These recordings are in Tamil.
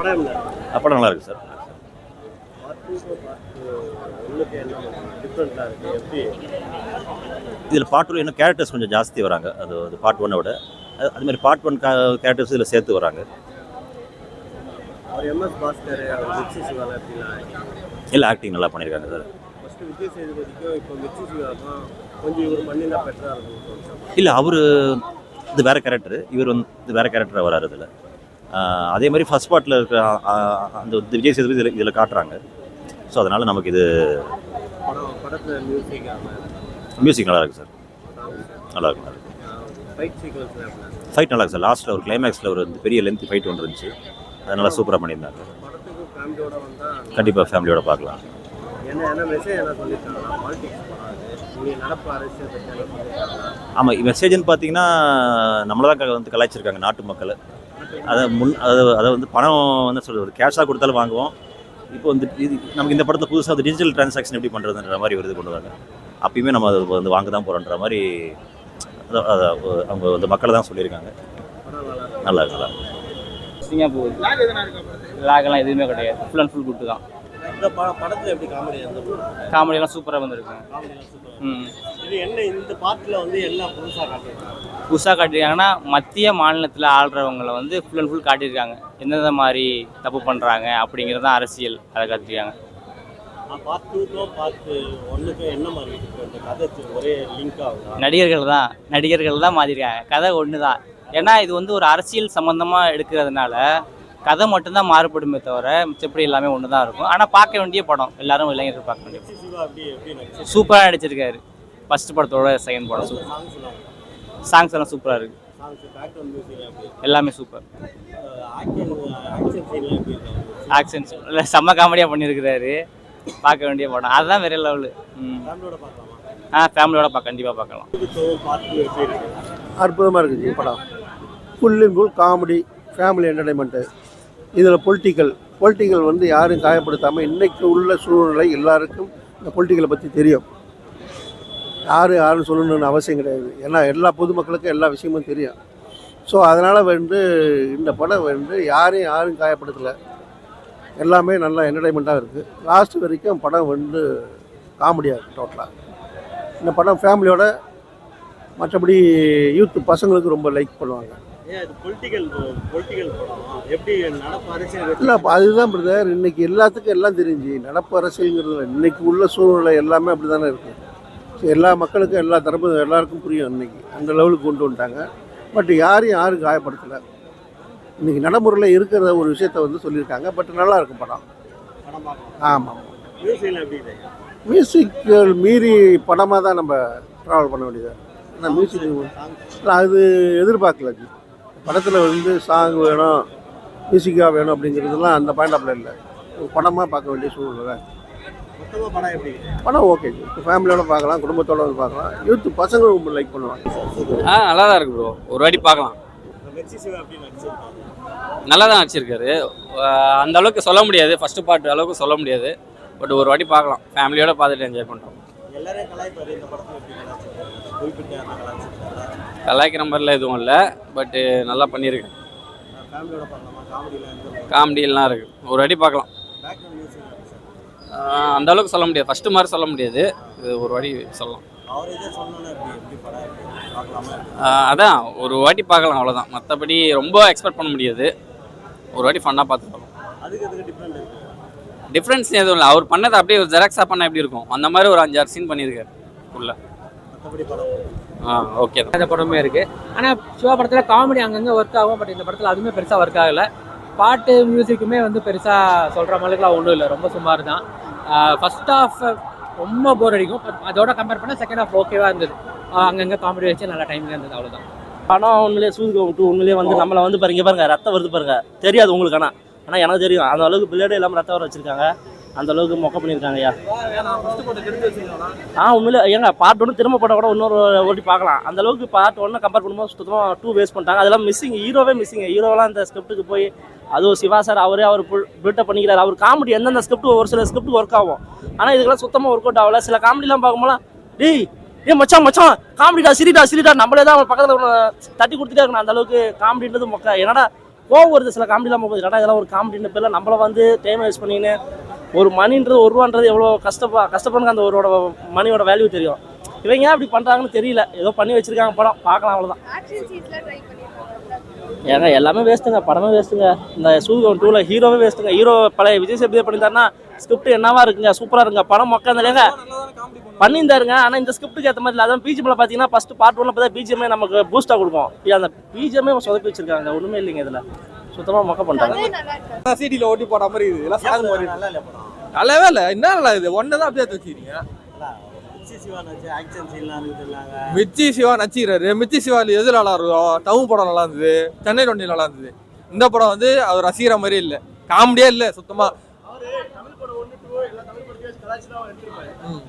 படம் நல்லா இருக்கு சார். இதில் பார்ட் டூ இன்னும் கேரக்டர்ஸ் கொஞ்சம் ஜாஸ்தி வராங்க. அது அது பார்ட் ஒன்னை விட. அது மாதிரி பார்ட் ஒன் கேரக்டர்ஸ் இதில் சேர்த்து வராங்க. இல்லை ஆக்டிங் நல்லா பண்ணியிருக்காங்க சார். இல்லை அவர் இது வேற கேரக்டர் இவர் வந்து வேற கேரக்டராக வராரு இதில். அதே மாதிரி ஃபர்ஸ்ட் பார்ட்டில் இருக்கிற அந்த விஜய் சேதுபதி இதில் இதில் காட்டுறாங்க. ஸோ அதனால் நமக்கு இது மியூசிக் நல்லா இருக்கு? சார் நல்லா இருக்கு நல்லா ஃபைட் நல்லா இருக்கு. சார் லாஸ்ட்டில் ஒரு கிளைமேக்ஸில் ஒரு பெரிய லென்த் ஃபைட் ஒன்று இருந்துச்சு. அது நல்லா சூப்பராக பண்ணியிருந்தாங்க கண்டிப்பாக ஃபேமிலியோட பார்க்கலாம். ஆமாம் மெசேஜ்னு பார்த்தீங்கன்னா நம்மளை தான் வந்து கலாய்ச்சிருக்காங்க நாட்டு மக்கள். அதை முன் அதை அதை வந்து பணம் வந்து சொல்கிறது கேஷாக கொடுத்தாலும் வாங்குவோம். இப்போ வந்து இது நமக்கு இந்த படத்தில் புதுசாக வந்து டிஜிட்டல் டிரான்சாக்ஷன் எப்படி பண்ணுறதுன்ற மாதிரி ஒரு இது கொண்டு வராங்க. அப்பயுமே நம்ம அதை வந்து வாங்க தான் போகிறோன்ற மாதிரி அத- அத அவங்க வந்து மக்களை தான் சொல்லியிருக்காங்க. நல்லா இருக்கு நல்லா இருக்கு, நல்லா இருக்கு. சிங்கா போகுது லாகெல்லாம் எதுவுமே கிடையாது. ஃபுல் அண்ட் ஃபுல் குட்டு தான். இந்த படத்தில் எப்படி காமெடி காமெடியெல்லாம் சூப்பராக வந்திருக்கு. ம். இது என்ன இந்த பாட்டில் வந்து எல்லாம் புதுசாக காட்டியிருக்காங்க? புதுசாக காட்டியிருக்காங்கன்னா மத்திய மாநிலத்தில் ஆள்றவங்கள வந்து ஃபுல் அண்ட் ஃபுல் காட்டியிருக்காங்க. எந்தெந்த மாதிரி தப்பு பண்ணுறாங்க அப்படிங்கிறது தான் அரசியல். அதை காட்டியிருக்காங்க. நடிகர்கள் தான் நடிகர்கள் தான் மாற்றிருக்காங்க கதை ஒன்று தான் ஏன்னா இது வந்து ஒரு அரசியல் சம்மந்தமாக எடுக்கிறதுனால கதை மட்டும்தான் மாறுபடுமே தவிர மிச்சப்படி எல்லாமே ஒன்று தான் இருக்கும். ஆனால் பார்க்க வேண்டிய படம். எல்லாரும் இளைஞர்கள் பார்க்க வேண்டிய சூப்பராக நடிச்சிருக்காரு. ஃபர்ஸ்ட் படத்தோட செகண்ட் படம் சூப்பர். சாங்ஸ் எல்லாம் சூப்பராக இருக்குது எல்லாமே சூப்பர் ஆக்ஷன் இல்லை செம்ம காமெடியாக பண்ணியிருக்கிறாரு. பார்க்க வேண்டிய படம். அதுதான் வேற லெவலு ஆ ஃபேமிலியோட பார்க்க கண்டிப்பாக பார்க்கலாம். அற்புதமாக இருக்குது படம். Full and full comedy family entertainment இதில் பொலிட்டிக்கல் பொலிட்டிக்கல் வந்து யாரும் காயப்படுத்தாமல் இன்றைக்கு உள்ள சூழ்நிலை எல்லாருக்கும் இந்த பொலிட்டிக்கலை பற்றி தெரியும். யார் யாரும் சொல்லணும்னு அவசியம் கிடையாது. ஏன்னா எல்லா பொதுமக்களுக்கும் எல்லா விஷயமும் தெரியும். ஸோ அதனால் வந்து இந்த படம் வந்து யாரையும் யாரும் காயப்படுத்தலை. எல்லாமே நல்லா என்டர்டைன்மெண்ட்டாக இருக்குது லாஸ்ட் வரைக்கும் படம் வந்து காமெடியாக இருக்குது டோட்டலாக இந்த படம் ஃபேமிலியோட மற்றபடி யூத் பசங்களுக்கு ரொம்ப லைக் பண்ணுவாங்க. இல்லை அதுதான் பிரதர் இன்னைக்கு எல்லாத்துக்கும் எல்லாம் தெரிஞ்சு நடப்பு அரசியல்ங்கிறது. இன்னைக்கு உள்ள சூழ்நிலை எல்லாமே அப்படி தானே இருக்கு. ஸோ எல்லா மக்களுக்கும் எல்லா தரப்பு எல்லாருக்கும் புரியும் இன்னைக்கு அந்த லெவலுக்கு கொண்டு வந்துட்டாங்க. பட் யாரையும் யாரும் காயப்படுத்தலை. இன்னைக்கு நடைமுறையில் இருக்கிற ஒரு விஷயத்த வந்து சொல்லியிருக்காங்க. பட் நல்லா இருக்கும் படம். ஆமாம் மியூசிக்கல் மீறி படமாக தான் நம்ம ட்ராவல் பண்ண வேண்டியது ஆனால் மியூசிக் அது எதிர்பார்க்கல படத்தில் வந்து சாங் வேணும் மியூசிக்காக வேணும் அப்படிங்கிறதுலாம் அந்த பாயிண்ட் ஆஃப்ல இல்லை. ஒரு படமாக பார்க்க வேண்டிய சூழ்நிலை படம் எப்படி? இருக்கு படம் ஓகே ஃபேமிலியோட பார்க்கலாம் குடும்பத்தோட வந்து பார்க்கலாம். யூத் பசங்க ரொம்ப லைக் பண்ணுவாங்க. ஆ நல்லா தான் இருக்கு ப்ரோ ஒரு வாட்டி பார்க்கலாம். நல்லா தான் வச்சிருக்காரு ஆஹ் அந்த அளவுக்கு சொல்ல முடியாது. ஃபர்ஸ்ட் பார்ட் அளவுக்கு சொல்ல முடியாது. பட் ஒரு வாட்டி பார்க்கலாம். ஃபேமிலியோட பார்த்துட்டு என்ஜாய் பண்ணுறோம் கலாய்க்கிற மாதிரிலாம் எதுவும் இல்லை. பட்டு நல்லா பண்ணியிருக்கு. காமெடியெல்லாம் இருக்குது ஒரு வாட்டி பார்க்கலாம். அந்த அளவுக்கு சொல்ல முடியாது. ஃபஸ்ட்டு மாதிரி சொல்ல முடியாது. இது ஒரு வாட்டி சொல்லலாம். அதான். ஒரு வாட்டி பார்க்கலாம் அவ்வளோதான் மற்றபடி ரொம்ப எக்ஸ்பெக்ட் பண்ண முடியாது. ஒரு வாட்டி ஃபன்னாக பார்த்துக்கலாம். டிஃப்ரென்ஸ் எதுவும் இல்லை. அவர் பண்ணதை அப்படியே ஒரு ஜெராக்ஸாக பண்ண எப்படி இருக்கும்? அந்த மாதிரி ஒரு அஞ்சாறு சீன் பண்ணியிருக்காரு. உள்ள. மற்றபடி படம் ஆ ஓகே இந்த படமே இருக்கு. ஆனால் சிவா படத்தில் காமெடி அங்கங்கே ஒர்க் ஆகும் பட் இந்த படத்தில் அதுவுமே பெருசாக ஒர்க் ஆகலை. பாட்டு மியூசிக்குமே வந்து பெருசாக சொல்கிற மாதிரிலாம் ஒன்றும் இல்லை. ரொம்ப சுமார் தான். ஃபர்ஸ்ட் ஹாஃப் ரொம்ப போர் அடிக்கும். பட் அதோட கம்பேர் பண்ணால் செகண்ட் ஹாஃப் ஓகேவாக இருந்தது. அங்கங்கே காமெடி வச்சு நல்லா டைமில் இருந்தது அவ்வளோதான் படம் உண்மையிலே சூதுக்கு விட்டு உண்மையிலேயே வந்து நம்மளை வந்து பாருங்க பாருங்க ரத்தம் வருது பாருங்க. தெரியாது உங்களுக்கு ஆனால் ஆனால் எனக்கு தெரியும். அந்த அளவுக்கு பிளேடே இல்லாமல் ரத்தம் வர வச்சிருக்காங்க. அந்த அளவுக்கு மொக்க பண்ணியிருக்காங்க ஐயா. ஆ உண்மையிலே ஏங்க பார்ட் ஒன்று திரும்ப படம் கூட இன்னொரு ஓட்டி பார்க்கலாம். அந்த அளவுக்கு பார்ட் ஒன்று கம்பேர் பண்ணும்போது சுத்தமாக டூ வேஸ்ட் பண்ணிட்டாங்க. அதெல்லாம் மிஸ்ஸிங் ஹீரோவே மிஸ்ஸிங் ஹீரோவெல்லாம் இந்த ஸ்கிரிப்ட்டுக்கு போய் அதுவும் சிவா சார் அவரே அவர் பில்டப் பண்ணிக்கிறார். அவர் காமெடி எந்தெந்த ஸ்கிரிப்ட் ஒரு சில ஸ்கிரிப்ட் ஒர்க் ஆகும். ஆனால் இதுக்கெல்லாம் சுத்தமாக ஒர்க் அவுட் ஆகல. சில காமெடிலாம் பார்க்கும்போது டேய் ஏ மச்சான் மச்சான் காமெடிடா சிரிடா சிரிடா நம்மளே தான் அவன் பக்கத்தில் தட்டி கொடுத்துட்டே இருக்கணும். அந்த அளவுக்கு காமெடின்றது மொக்க. என்னடா கோவம் வருது சில காமெடிலாம் போகுது கடை இதெல்லாம் ஒரு காமெடின்னு பேர்ல நம்மள வந்து டைம் வேஸ்ட் பண்ணின்னு ஒரு மணின்றது ஒரு ரூபான்றது எவ்வளோ கஷ்டப்பா கஷ்டப்படுங்க அந்த ஒருவோட மணியோட வேல்யூ தெரியும். இவங்க ஏன் அப்படி பண்ணுறாங்கன்னு தெரியல. ஏதோ பண்ணி வச்சிருக்காங்க படம். பார்க்கலாம் அவ்வளோதான் ஏங்க எல்லாமே வேஸ்ட்டுங்க படமே வேஸ்ட்டுங்க இந்த சூரியன் டூவில் ஹீரோவே வேஸ்ட்டுங்க ஹீரோ பழைய விஜய் சேதுபதி பண்ணியிருந்தாருன்னா ஸ்கிரிப்ட் என்னவா இருக்குங்க? சூப்பராக இருக்குங்க. படம் மொக்க இல்லைங்க பண்ணியிருந்தாருங்க. ஆனால் இந்த ஸ்கிரிப்ட்டுக்கு ஏற்ற மாதிரி இல்லை. அதான் பிஜிஎம்ல பார்த்தீங்கன்னா ஃபர்ஸ்ட் பார்ட் ஒன்ல பார்த்தா பிஜிஎம்ஏ நமக்கு பூஸ்டாக கொடுக்கும். அந்த பிஜிஎம்ஏ சொதப்பி வச்சிருக்காங்க. ஒன்றுமே இல்லைங்க இதில். சுத்தமாக மொக்க பண்ணிட்டாங்க. கதை நல்லா இருக்கு. சிடியில் ஓட்டி போட மாதிரி இருக்குது எல்லாம் சாங் மாதிரி. நல்லா இல்ல படம். நல்லாவே இல்லை. என்ன நல்லா இது? ஒன்று தான் அப்படியே வச்சுக்கிறீங்க மிச்சி சிவா நச்சிக்கிறாரு மிச்சி சிவாவில் எது நல்லா இருக்கும்? டவுன் படம் நல்லா இருந்தது. சென்னை டுவெண்ட்டி நல்லா இருந்தது. இந்த படம் வந்து அவர் ரசிக்கிற மாதிரி இல்லை. காமெடியே இல்லை சுத்தமா. ம்.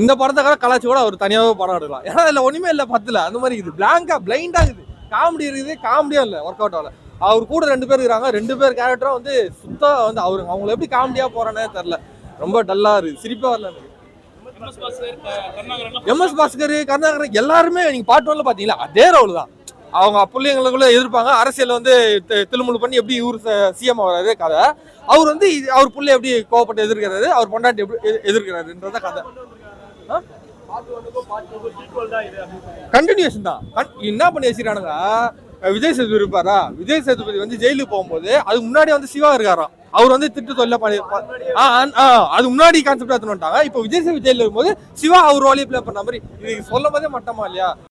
இந்த படத்தை கூட கலாச்சி கூட அவர் தனியாகவே படம் எடுக்கலாம். ஏன்னா அதில் ஒன்றுமே இல்லை பத்தில் அந்த மாதிரி இருக்குது பிளாங்கா பிளைண்டாக இருக்குது. காமெடி இருக்குது காமெடியாக இல்லை ஒர்க் அவுட் ஆகல. அவர் கூட ரெண்டு பேர் இருக்கிறாங்க ரெண்டு பேர் கேரக்டரும் வந்து சுத்தம் வந்து அவரு அவங்கள எப்படி காமெடியாக போறானே தெரில ரொம்ப டல்லாக இருக்குது சிரிப்பாக வரல எனக்கு. எம்எஸ் பாஸ்கர் கருணாகரன் எல்லாருமே நீங்க பாட்டு ஒன்ல பாத்தீங்களா அதே ரோல் தான். அவங்க பிள்ளைங்களுக்குள்ள எதிர்ப்பாங்க அரசியல் வந்து தி- பண்ணி எப்படி இவர் சிஎம் ஆகிறாரு கதை. அவர் வந்து இது- அவர் பிள்ளை எப்படி கோவப்பட்டு எதிர்க்கிறாரு அவர் பொண்டாட்டி எப்படி எதிர்க்கிறாருன்றத கதை. கண்டினியூஷன் தான். என்ன பண்ணி வச்சுக்கிறானுங்க விஜய் சேதுபதி இருப்பாரா? விஜய் சேதுபதி வந்து ஜெயிலுக்கு போகும்போது அதுக்கு முன்னாடி வந்து சிவா இருக்காராம். அவர் வந்து திட்டு தொல்லை பண்ணி அது முன்னாடி கான்செப்ட் எடுத்துன்னு வந்துட்டாங்க. இப்போ விஜய் சேதுபதி ஜெயிலில் இருக்கும்போது சிவா அவர் ரோலியை பிளே பண்ண மாதிரி இது சொல்லும் போதே மட்டமா இல்லையா?